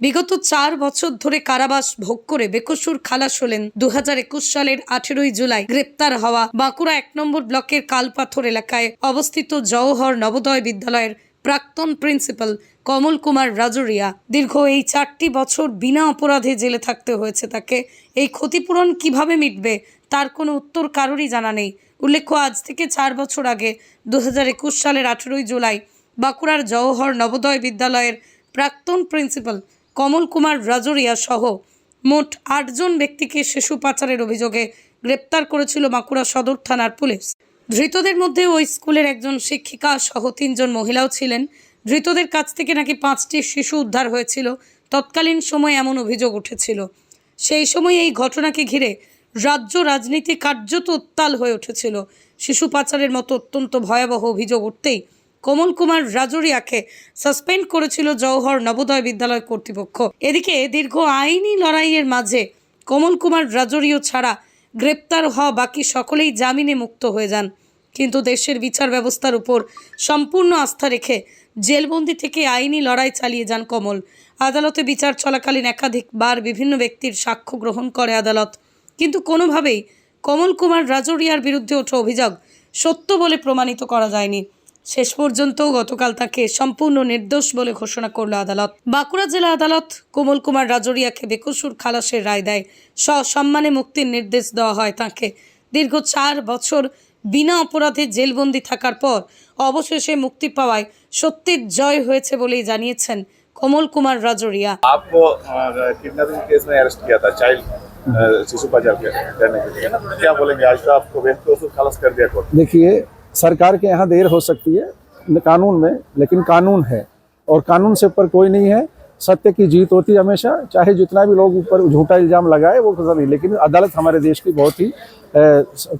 বিগত চার বছর ধরে কারাবাস ভোগ করে বেকসুর খালাস হলেন দু হাজার একুশ সালের আঠেরোই জুলাই গ্রেপ্তার হওয়া বাঁকুড়া এক নম্বর ব্লকের কালপাথর এলাকায় অবস্থিত জওহর নবোদয় বিদ্যালয়ের প্রাক্তন প্রিন্সিপাল কমল কুমার রাজুরিয়া দীর্ঘ এই চারটি বছর বিনা অপরাধে জেলে থাকতে হয়েছে তাকে। এই ক্ষতিপূরণ কীভাবে মিটবে তার কোনো উত্তর কারোরই জানা নেই। উল্লেখ্য, আজ থেকে চার বছর আগে দু হাজার একুশ সালের আঠেরোই জুলাই বাঁকুড়ার জওহর নবোদয় বিদ্যালয়ের প্রাক্তন প্রিন্সিপাল কমল কুমার রাজরিয়া সহ মোট আটজন ব্যক্তিকে শিশু পাচারের অভিযোগে গ্রেপ্তার করেছিল বাঁকুড়া সদর থানার পুলিশ। ধৃতদের মধ্যে ওই স্কুলের একজন শিক্ষিকা সহ তিনজন মহিলাও ছিলেন। ধৃতদের কাছ থেকে নাকি পাঁচটি শিশু উদ্ধার হয়েছিল। তৎকালীন সময় এমন অভিযোগ উঠেছিল। সেই সময় এই ঘটনাকে ঘিরে রাজ্য রাজনীতি কার্যত উত্তাল হয়ে উঠেছিল। শিশু পাচারের মতো অত্যন্ত ভয়াবহ অভিযোগ উঠতেই কমল কুমার রাজরিয়াকে সাসপেন্ড করেছিল জওহর নবোদয় বিদ্যালয় কর্তৃপক্ষ। এদিকে দীর্ঘ আইনি লড়াইয়ের মাঝে কমল কুমার রাজরিয় ছাড়া গ্রেপ্তার হওয়া বাকি সকলেই জামিনে মুক্ত হয়ে যান। কিন্তু দেশের বিচার ব্যবস্থার উপর সম্পূর্ণ আস্থা রেখে জেলবন্দি থেকে আইনি লড়াই চালিয়ে যান কমল। আদালতে বিচার চলাকালীন একাধিকবার বিভিন্ন ব্যক্তির সাক্ষ্য গ্রহণ করে আদালত। কিন্তু কোনোভাবেই কমল কুমার রাজরিয়ার বিরুদ্ধে ওঠা অভিযোগ সত্য বলে প্রমাণিত করা যায়নি। শেষ পর্যন্ত গতকাল তাকে সম্পূর্ণ নির্দোষ বলে ঘোষণা করল আদালত বাঁকুড়া জেলা আদালত কোমল কুমার রাজরিয়াকে বেকসুর খালাসের রায় দেয় সসম্মানে মুক্তির নির্দেশ দেওয়া হয় তাকে দীর্ঘ চার বছর বিনা অপরাধে জেলবন্দি থাকার পর অবশেষে মুক্তি পাওয়ায় সত্যির জয় হয়েছে বলেই জানিয়েছেন কমল কুমার রাজরিয়া आपको किडनैपिंग केस में अरेस्ट किया था चाइल्ड शिशु बाजार के करने के लिए क्या बोलेंगे आज तो आपको बेहतर खालस कर दिया कोर्ट देखिए सरकार के यहाँ देर हो सकती है कानून में, लेकिन कानून है। और कानून से ऊपर कोई नहीं है। सत्य की जीत होती है हमेशा, चाहे जितना भी लोग ऊपर झूठा इल्ज़ाम लगाए, वो सही लेकिन अदालत हमारे देश की बहुत ही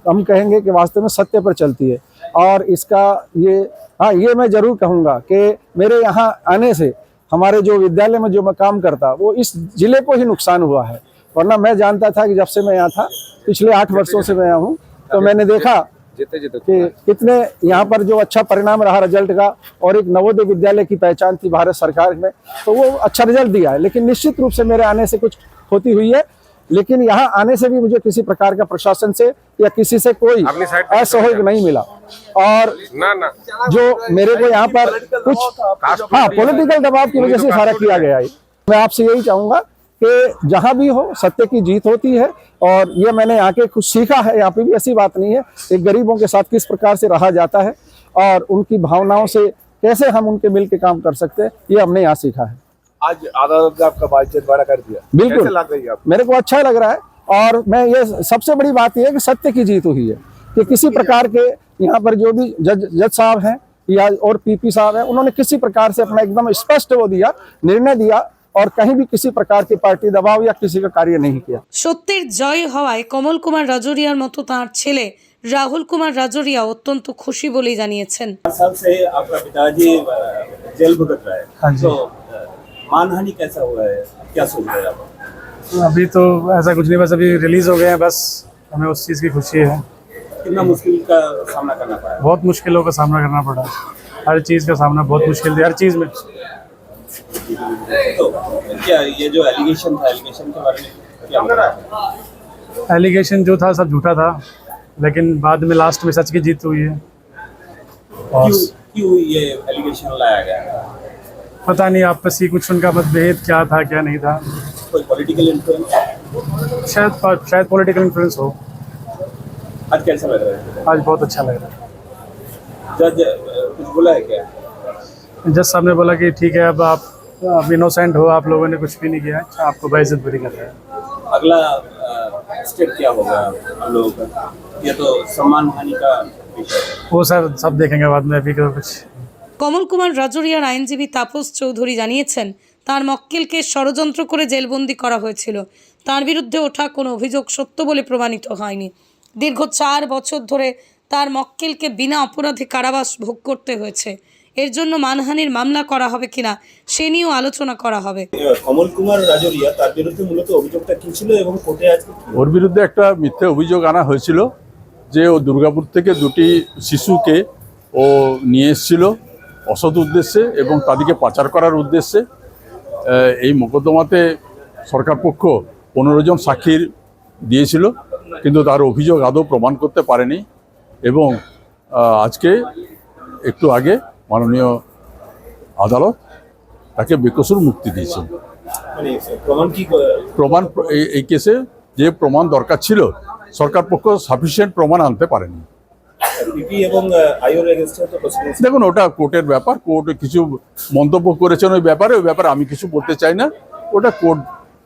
हम कहेंगे कि वास्तव में सत्य पर चलती है। और इसका ये हाँ ये मैं ज़रूर कहूँगा कि मेरे यहाँ आने से, हमारे जो विद्यालय में जो मैं काम करता, वो इस ज़िले को ही नुकसान हुआ है। वरना मैं जानता था कि जब से मैं यहाँ था, पिछले आठ वर्षों से मैं यहाँ हूँ तो मैंने देखा जीते जीते कि कितने यहाँ पर जो अच्छा परिणाम रहा रिज़ल्ट का और एक नवोदय विद्यालय की पहचान थी भारत सरकार में तो वो अच्छा रिज़ल्ट दिया है। लेकिन निश्चित रूप से मेरे आने से कुछ होती हुई है। लेकिन यहाँ आने से भी मुझे किसी प्रकार का प्रशासन से या किसी से कोई असहयोग नहीं मिला। और ना ना। जो मेरे को यहाँ पर कुछ हाँ पॉलिटिकल दबाव की वजह से सारा किया गया है। मैं आपसे यही चाहूँगा कि जहाँ भी हो सत्य की जीत होती है और ये मैंने यहाँ के कुछ सीखा है यहाँ पे भी ऐसी बात नहीं है एक गरीबों के साथ किस प्रकार से रहा जाता है और उनकी भावनाओं से कैसे हम उनके मिल के काम कर सकते हैं ये हमने यहाँ सीखा है। आज ने आपका बातचीत बड़ा कर दिया। बिल्कुल। कैसे लग रही है मेरे को अच्छा लग रहा है और मैं ये सबसे बड़ी बात यह है कि सत्य की जीत हुई है कि किसी प्रकार के यहाँ पर जो भी जज जज साहब हैं या और पीपी साहब हैं उन्होंने किसी प्रकार से अपना एकदम स्पष्ट वो दिया निर्णय दिया और कहीं भी किसी प्रकार की पार्टी दबाव या किसी का कार्य नहीं किया সত্যের জয় হওয়ায় কমল কুমার রাজরিয়ার মতো তার ছেলে রাহুল কুমার রাজরিয়া অত্যন্ত খুশি বলেই জানিয়েছেন चार साल से आपका पिताजी अ, जेल भुगत रहा है हाँ जी। तो अ, मानहानि कैसा हुआ है क्या सोच रहे हैं आप अभी तो ऐसा कुछ नहीं बस अभी रिलीज हो गए हैं बस हमें उस चीज़ की खुशी है कितना मुश्किल का सामना करना पड़ा है बहुत मुश्किलों का सामना करना पड़ा हर चीज़ का सामना बहुत मुश्किल थी हर चीज़ में तो क्या ये जो एलिगेशन था एलिगेशन के बारे में क्या एलिगेशन जो था सब झूठा था लेकिन बाद में लास्ट में सच की जीत हुई है। और क्यों क्यों ये एलिगेशन लाया गया? पता नहीं आपस की कुछ उनका मतभेद क्या था क्या नहीं था। कोई पॉलिटिकल इन्फ्लुएंस शायद शायद पॉलिटिकल इन्फ्लुएंस हो। आज कैसा लग रहा है? आज बहुत अच्छा लग रहा है। जज कुछ बोला है क्या? जज साहब ने बोला कि ठीक है अब आप अब इनोसेंट हो आप लोगों ने कुछ भी नहीं किया है आपको बेइज्जत बरी कर रहे हैं अगला स्टेप क्या होगा हम लोगों का ये तो सम्मान हानि का विषय है वो सर सब देखेंगे बाद में अभी तो कुछ কমল কুমার রাজরিয়ার আইনজীবী তাপস চৌধুরী জানিয়েছেন তার মক্কেলকে ষড়যন্ত্র করে জেলবন্দি করা হয়েছিল তার বিরুদ্ধে ওঠা কোনো অভিযোগ সত্য বলে প্রমাণিত হয়নি দীর্ঘ চার বছর ধরে তার মক্কেলকে বিনা অপরাধে কারাবাস ভোগ করতে হয়েছে এর জন্য মানহানির মামলা করা হবে কিনা সে নিয়েও আলোচনা করা হবে। কমল কুমার রাজরিয়া তার বিরুদ্ধে মূলত অভিযোগটা কি ছিল এবং কোর্টে আজকে ওর বিরুদ্ধে একটা মিথ্যে অভিযোগ আনা হয়েছিল যে ও দুর্গাপুর থেকে দুটি শিশুকে ও নিয়ে এসেছিল অসৎ উদ্দেশ্যে এবং তাদেরকে পাচার করার উদ্দেশ্যে। এই মোকদ্দমাতে সরকার পক্ষ পনেরো জন সাক্ষীর দিয়েছিল কিন্তু তার অভিযোগ আদৌ প্রমাণ করতে পারেনি এবং আজকে একটু আগে মাননীয় আদালত তাকে বেকসুর মুক্তি দিয়েছেন। মানে প্রমাণ এই- কেসে যে প্রমাণ দরকার ছিল সরকার পক্ষ সাফিসিয়েন্ট প্রমাণ আনতে পারেনি। দেখুন ওটা কোর্টের ব্যাপার কোর্ট কিছু মন্তব্য করেছেন ওই ব্যাপারে ওই ব্যাপারে আমি কিছু বলতে চাই না। ওটা কোর্ট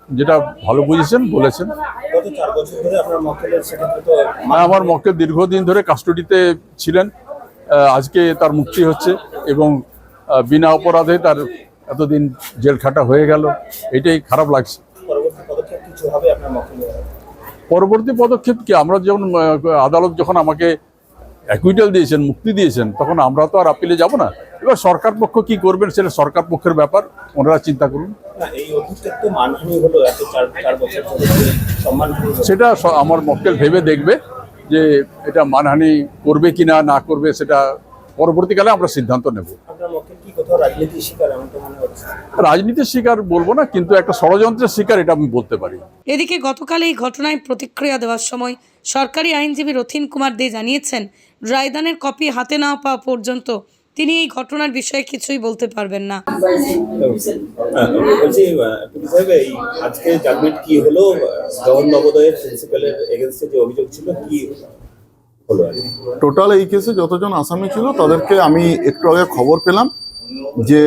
যেটা ভালো বুঝেছেন বলেছেন। আমার মক্কেল দীর্ঘদিন ধরে কাস্টডিতে ছিলেন। আজকে তার মুক্তি হচ্ছে এবং বিনা অপরাধে তার এতদিন জেল খাটা হয়ে গেল। এটাই খারাপ লাগছে। পরবর্তী পদক্ষেপ কি? আমরা যখন আদালত যখন আমাকে অ্যাকুইটাল দিয়েছেন মুক্তি দিয়েছেন তখন আমরা তো আর আপিলে যাব না। এবার সরকার পক্ষ কি করবেন সেটা সরকার পক্ষের ব্যাপার ওনারা চিন্তা করুন। সেটা আমার মক্কেল ভেবে দেখবে। যে এটা মানহানি করবে কি না না করবে সেটা পরবর্তীকালে আমরা সিদ্ধান্ত নেব। মনে রাজনীতির শিকার বলব না কিন্তু একটা ষড়যন্ত্রের শিকার এটা আমি বলতে পারি। এদিকে গতকাল এই ঘটনায় প্রতিক্রিয়া দেওয়ার সময় সরকারি আইনজীবী রথিন কুমার দে জানিয়েছেন রায়দানের কপি হাতে না পাওয়া পর্যন্ত তিনি এই ঘটনার বিষয়ে কিছুই বলতে পারবেন না। হ্যাঁ, বলছি আজকে জাজমেন্ট কি হলো? আহ, নবোদয়ের প্রিন্সিপালের এগেনস্টে যে অভিযোগ ছিল কি হলো আর কি? টোটাল এই কেসে যতজন আসামি ছিল তাদেরকে আমি একটু আগে খবর পেলাম যে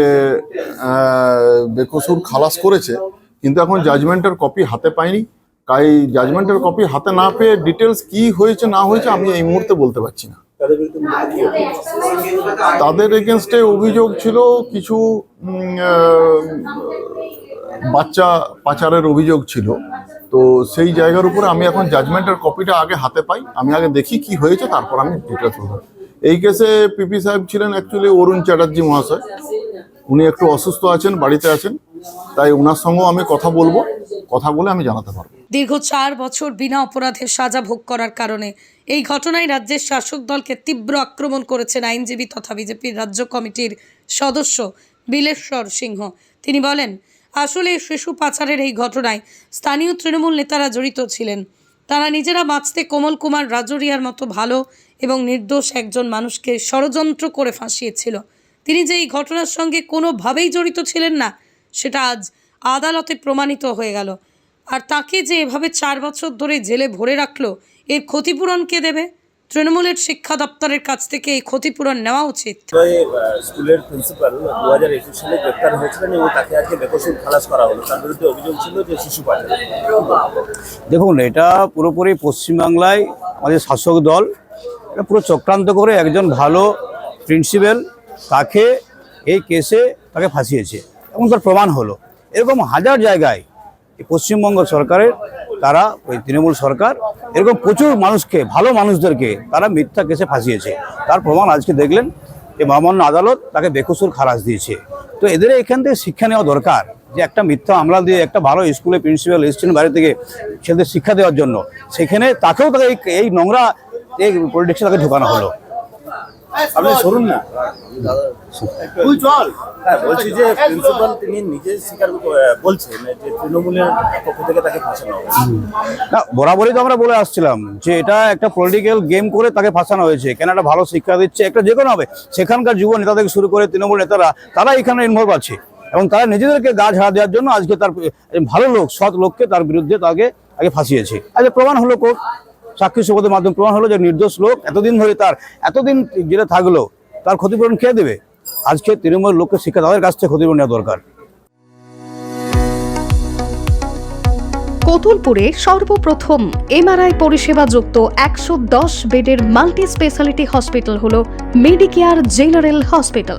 বেকসুর খালাস করেছে কিন্তু এখন জাজমেন্টের কপি হাতে পাইনি। তাই জাজমেন্টের কপি হাতে না পেয়ে ডিটেলস কি হয়েছে না হয়েছে আমি এই মুহূর্তে বলতে পারছি না। তাদের? এগেনস্টে অভিযোগ ছিল কিছু বাচ্চা পাচারের অভিযোগ ছিল। তো সেই জায়গার উপরে আমি এখন জাজমেন্টের কপিটা আগে হাতে পাই। আমি আগে দেখি কি হয়েছে, তারপর আমি ডিটেলস বলব। এই কেসে পিপি সাহেব ছিলেন অ্যাকচুয়ালি অরুণ চ্যাটার্জি মহাশয়। উনি একটু অসুস্থ আছেন, বাড়িতে আছেন। তাই ওনার সঙ্গেও আমি কথা বলব, কথা বলে আমি জানাতে পারব। দীর্ঘ চার বছর বিনা অপরাধে সাজা ভোগ করার কারণে এই ঘটনায় রাজ্যের শাসক দলকে তীব্র আক্রমণ করেছেন আইনজীবী তথা বিজেপির রাজ্য কমিটির সদস্য বিলেশ্বর সিংহ। তিনি বলেন, আসলে শিশু পাচারের এই ঘটনায় স্থানীয় তৃণমূল নেতারা জড়িত ছিলেন। তারা নিজেরা বাঁচতে কোমল কুমার রাজরিয়ার মতো ভালো এবং নির্দোষ একজন মানুষকে ষড়যন্ত্র করে ফাঁসিয়েছিল। তিনি যে এই ঘটনার সঙ্গে কোনোভাবেই জড়িত ছিলেন না সেটা আজ আদালতে প্রমাণিত হয়ে গেল। আর তাকে যে এভাবে চার বছর ধরে জেলে ভরে রাখল এর ক্ষতিপূরণ কে দেবে? তৃণমূলের শিক্ষা দপ্তরের কাছ থেকে এই ক্ষতিপূরণ নেওয়া উচিত। স্কুলের প্রিন্সিপাল দু হাজার একুশ সালে গ্রেপ্তার হয়েছিলেন এবং তাকে আজকে বেকসুর খালাস করা হলো। তার বিরুদ্ধে অভিযোগ ছিল যে শিশু পাচার দেখুন এটা পুরোপুরি পশ্চিমবাংলায় আমাদের শাসক দল এটা পুরো চক্রান্ত করে একজন ভালো প্রিন্সিপাল তাকে এই কেসে তাকে ফাঁসিয়েছে। এবং তার প্রমাণ হলো। এরকম হাজার জায়গায় পশ্চিমবঙ্গ সরকারের, তারা ওই তৃণমূল সরকার, এরকম প্রচুর মানুষকে, ভালো মানুষদেরকে তারা মিথ্যা কেসে ফাঁসিয়েছে। তার প্রমাণ আজকে দেখলেন যে মহামান্য আদালত তাকে বেকসুর খালাস দিয়েছে। তো এদের এখান থেকে শিক্ষা নেওয়া দরকার যে একটা মিথ্যা আমলা দিয়ে একটা ভালো স্কুলে প্রিন্সিপাল এসেছেন বাইরে থেকে ছেলেদের শিক্ষা দেওয়ার জন্য। সেখানে তাকেও তাকে এই- এই নোংরা এই পলিটিক্সে তাকে ঢোকানো হলো। আপনি শুনুন না। তুই চল। হ্যাঁ বলছি যে প্রিন্সিপাল তিনি নিজে স্বীকার বলছেন যে তৃণমূলের পক্ষ থেকে তাকে ফাঁসানো না বরাবরই তো আমরা বলে আসছিলাম যে এটা একটা পলিটিক্যাল গেম করে তাকে ফাঁসানো হয়েছে। কেন একটা ভালো শিক্ষা দিচ্ছে একটা যে কোনো হবে। সেখানকার যুব নেতা থেকে শুরু করে তৃণমূল নেতারা তারা এখানে ইনভলভ আছে। এবং তারা নিজেদেরকে গা ঝাড়া দেওয়ার জন্য আজকে তার ভালো লোক সৎ লোককে তার বিরুদ্ধে তাকে আগে ফাঁসিয়েছে। আজকে প্রমাণ হলো কোর্ট। সাক্ষী সুবোধের মাধ্যমে প্রমাণ হলো যে নির্দোষ লোক এতদিন ধরে তার, এতদিন জেলে থাকল, তার ক্ষতিপূরণ কে দেবে? আজকে তৃণমূল লোককে শিক্ষা তাদের কাছ থেকে ক্ষতিপূরণ নেওয়া দরকার। কতুলপুরে সর্বপ্রথম এমআরআই পরিষেবা যুক্ত একশো দশ বেডের মাল্টি স্পেশালিটি হসপিটাল হল মেডিকেয়ার জেনারেল হসপিটাল।